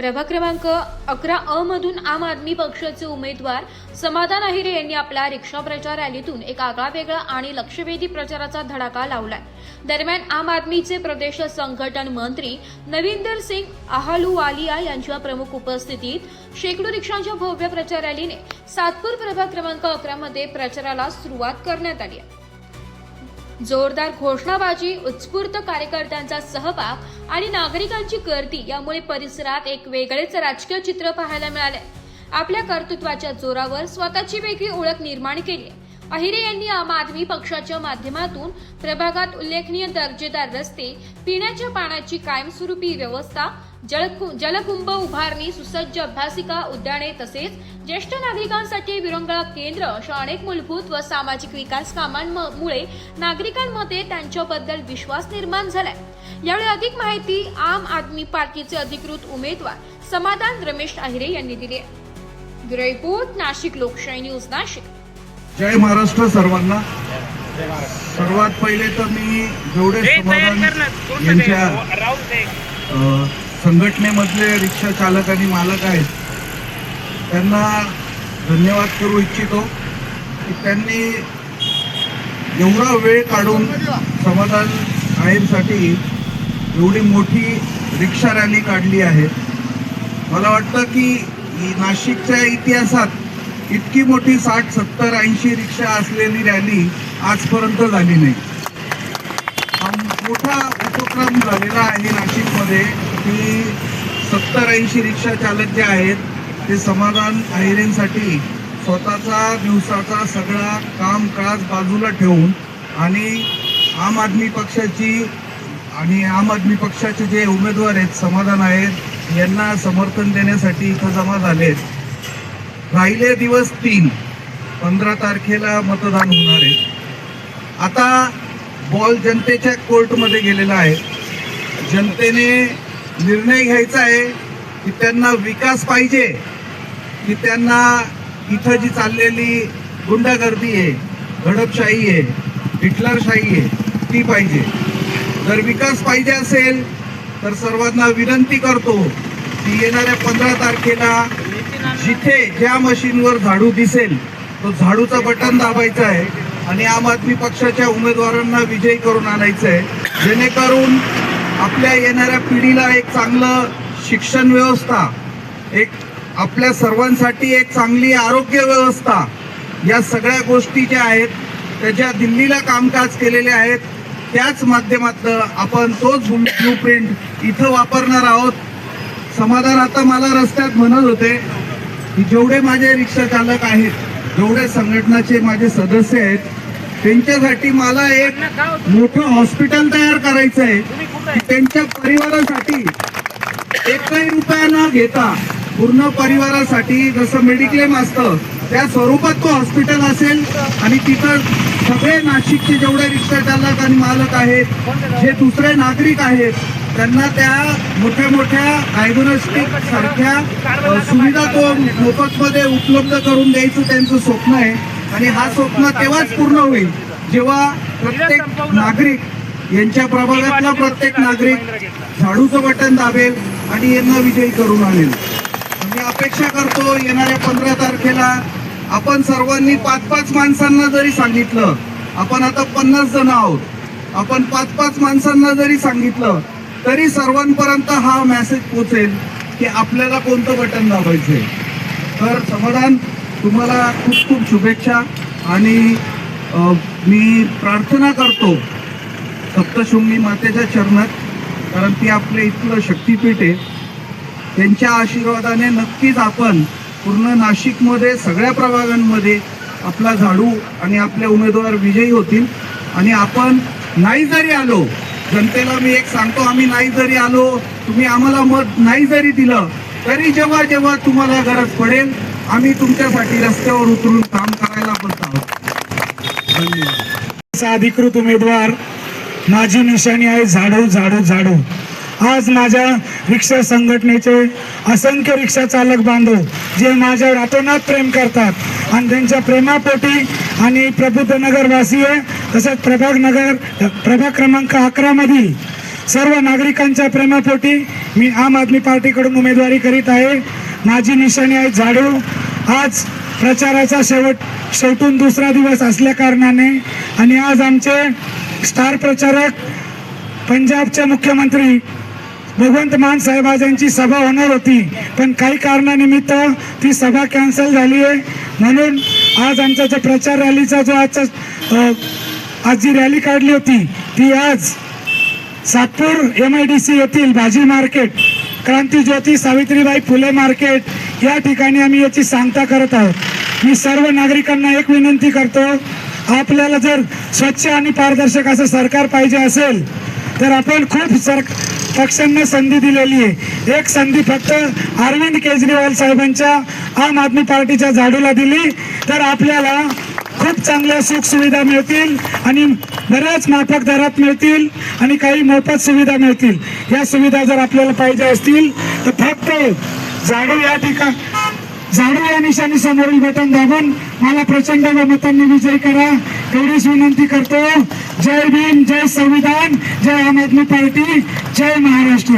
प्रभाग क्रमांक अकरा अ मधून आम आदमी पक्षाचे उमेदवार समाधान अहिरे यांनी आपल्या रिक्षा प्रचार रॅलीतून एक आगळा वेगळा आणि लक्षवेधी प्रचाराचा धडाका लावलाय. दरम्यान आम आदमीचे प्रदेश संघटन मंत्री नविंदर सिंग अहलुवालिया यांच्या प्रमुख उपस्थितीत शेकडो रिक्षांच्या भव्य प्रचार रॅलीने सातपूर प्रभाग क्रमांक अकरा मध्ये प्रचाराला सुरुवात करण्यात आली आहे. जोरदार घोषणाबाजी उत्स्फूर्त कार्यकर्त्यांचा सहभाग आणि नागरिकांची गर्दी यामुळे परिसरात एक वेगळेच राजकीय चित्र पाहायला मिळाले आपल्या कर्तृत्वाच्या जोरावर स्वतःची वेगळी ओळख निर्माण केली अहिरे यांनी आम आदमी पक्षाच्या माध्यमातून प्रभागात उल्लेखनीय दर्जेदार रस्ते पिण्याच्या पाण्याची कायमस्वरूपी व्यवस्था जलकु- जलकुंभ उभारणी सुसज्ज अभ्यासिका उद्याने तसेच ज्येष्ठ नागरिकांसाठी विरंगुळा केंद्र अशा अनेक मूलभूत व सामाजिक विकास कामांमुळे नागरिकांमध्ये त्यांच्याबद्दल विश्वास निर्माण झालाय. यावेळी अधिक माहिती आम आदमी पार्टीचे अधिकृत उमेदवार समाधान रमेश अहिरे यांनी दिली आहे. रिपोर्ट नाशिक लोकशाही न्यूज नाशिक. जय महाराष्ट्र सर्वांना. सर्वात पहिले तर मी जेवढे समाधान यांच्या संघटनेमधले रिक्षा चालक आणि मालक आहेत त्यांना धन्यवाद करू इच्छितो की त्यांनी एवढा वेळ काढून समाधान आहेरसाठी एवढी मोठी रिक्षा रॅली काढली आहे. मला वाटतं की नाशिकच्या इतिहासात इतकी मोठी साठ सत्तर ऐंशी रिक्षा असलेली रॅली आजपर्यंत झाली नाही. हा मोठा उपक्रम झालेला आहे नाशिकमध्ये. की सत्तर ऐंशी रिक्षा चालक जे आहेत ते समाधान अहिरेंसाठी स्वतःचा दिवसाचा सगळा कामकाज बाजूला ठेवून आणि आम आदमी पक्षाची आणि आम आदमी पक्षाचे जे उमेदवार आहेत समाधान आहेत यांना समर्थन देण्यासाठी इथं जमा झाले राहिले दिवस तीन पंधरा तारखेला मतदान होणार आहे. आता बॉल जनतेच्या कोर्टमध्ये गेलेला आहे. जनतेने निर्णय घ्यायचा आहे की त्यांना विकास पाहिजे की त्यांना इथं जी चाललेली गुंडागर्दी आहे घडपशाही आहे हिटलरशाही आहे ती पाहिजे. जर विकास पाहिजे असेल तर सर्वांना विनंती करतो की येणाऱ्या पंधरा तारखेला जिथे ज्या मशीनवर झाडू दिसेल तो झाडूचा बटन दाबायचा आहे आणि आम आदमी पक्षाच्या उमेदवारांना विजयी करून आणायचं आहे. जेणेकरून आपल्या येणाऱ्या पिढीला एक चांगलं शिक्षण व्यवस्था एक आपल्या सर्वांसाठी एक चांगली आरोग्य व्यवस्था या सगळ्या गोष्टी ज्या आहेत त्याच्या दिल्लीला कामकाज केलेले आहेत त्याच माध्यमातलं आपण तोच ब्लू प्रिंट इथं वापरणार आहोत. समाधान आता मला रस्त्यात म्हणत होते की जेवढे माझे रिक्षा चालक आहेत जेवढे संघटनाचे माझे सदस्य आहेत त्यांच्यासाठी मला एक मोठं हॉस्पिटल तयार करायचं आहे त्यांच्या परिवारासाठी एकही रुपया न घेता पूर्ण परिवारासाठी जसं मेडिक्लेम असतं त्या स्वरूपात तो हॉस्पिटल असेल आणि तिथं सगळे नाशिकचे जेवढे रिक्षा चालक आणि मालक आहेत जे दुसरे नागरिक आहेत त्यांना त्या मोठ्या मोठ्या डायग्नोस्टिक सारख्या सुविधा तो मोफतमध्ये उपलब्ध करून द्यायचं त्यांचं स्वप्न आहे. आणि हा स्वप्न तेव्हाच पूर्ण होईल जेव्हा प्रत्येक नागरिक यांच्या प्रभागातला प्रत्येक नागरिक झाडूचं बटन दाबेल आणि यांना विजयी करून आणेल. मी अपेक्षा करतो येणाऱ्या पंधरा तारखेला आपण सर्वांनी पाच पाच माणसांना जरी सांगितलं आपण आता पन्नास जण आहोत आपण पाच पाच माणसांना जरी सांगितलं तरी सर्वांपर्यंत हा मेसेज पोचेल की आपल्याला कोणतं बटन दाबायचंय. तर समाधान तुम्हाला खूप खूप शुभेच्छा आणि मी प्रार्थना करतो सप्तशृंगी मातेच्या चरणात कारण ती आपल्या इथलं शक्तीपीठ आहे. त्यांच्या आशीर्वादाने नक्कीच आपण पूर्ण नाशिकमध्ये सगळ्या प्रभागांमध्ये आपला झाडू आणि आपले उमेदवार विजयी होतील. आणि आपण नाही जरी आलो जनतेला मी एक सांगतो आम्ही नाही जरी आलो तुम्ही आम्हाला मत नाही जरी दिलं तरी जेव्हा जेव्हा तुम्हाला गरज पडेल आम्ही तुमच्यासाठी रस्त्यावर उतरून काम करायला बसत आहोत. धन्यवाद. असा अधिकृत उमेदवार माझी निशाणी आहे झाडू झाडू झाडू. आज माझ्या रिक्षा संघटनेचे असंख्य रिक्षा चालक बांधव जे माझ्या रातोनात प्रेम करतात आणि त्यांच्या प्रेमापोटी आणि प्रबुद्ध वासीय तसेच प्रभाग नगर प्रभाग क्रमांक अकरामधील सर्व नागरिकांच्या प्रेमापोटी मी आम आदमी पार्टीकडून उमेदवारी करीत आहे. माझी निशाणी आहे झाडू. आज प्रचाराचा शेवट शेवटून दुसरा दिवस असल्या कारणाने आणि आज आमचे स्टार प्रचारक पंजाबचे मुख्यमंत्री भगवंत मान साहेब आज यांची सभा होणार होती. पण काही कारणानिमित्त ती सभा कॅन्सल झाली आहे. म्हणून आज आमचा जो प्रचार रॅलीचा जो आजचा आज जी रॅली काढली होती ती आज Satpur M I D C येथील भाजी मार्केट क्रांती ज्योती सावित्रीबाई फुले मार्केट या ठिकाणी आम्ही याची सांगता करत आहोत. मी सर्व नागरिकांना एक विनंती करतो आपल्याला जर स्वच्छ आणि पारदर्शक असं सरकार पाहिजे असेल तर आपण खूप सर पक्षांना संधी दिलेली आहे. एक संधी फक्त अरविंद केजरीवाल साहेबांच्या आम आदमी पार्टीच्या झाडूला दिली तर आपल्याला खूप चांगल्या सुखसुविधा मिळतील आणि बऱ्याच माफक दरात मिळतील आणि काही मोफत सुविधा मिळतील. या सुविधा जर आपल्याला पाहिजे असतील तर फक्त झाडू या ठिकाण झाडू या निशाणी समोरील बटन दाबून मला प्रचंड मतांनी विजय करा. एवढीच विनंती करतो. जय भीम जय संविधान जय आम आदमी पार्टी जय महाराष्ट्र.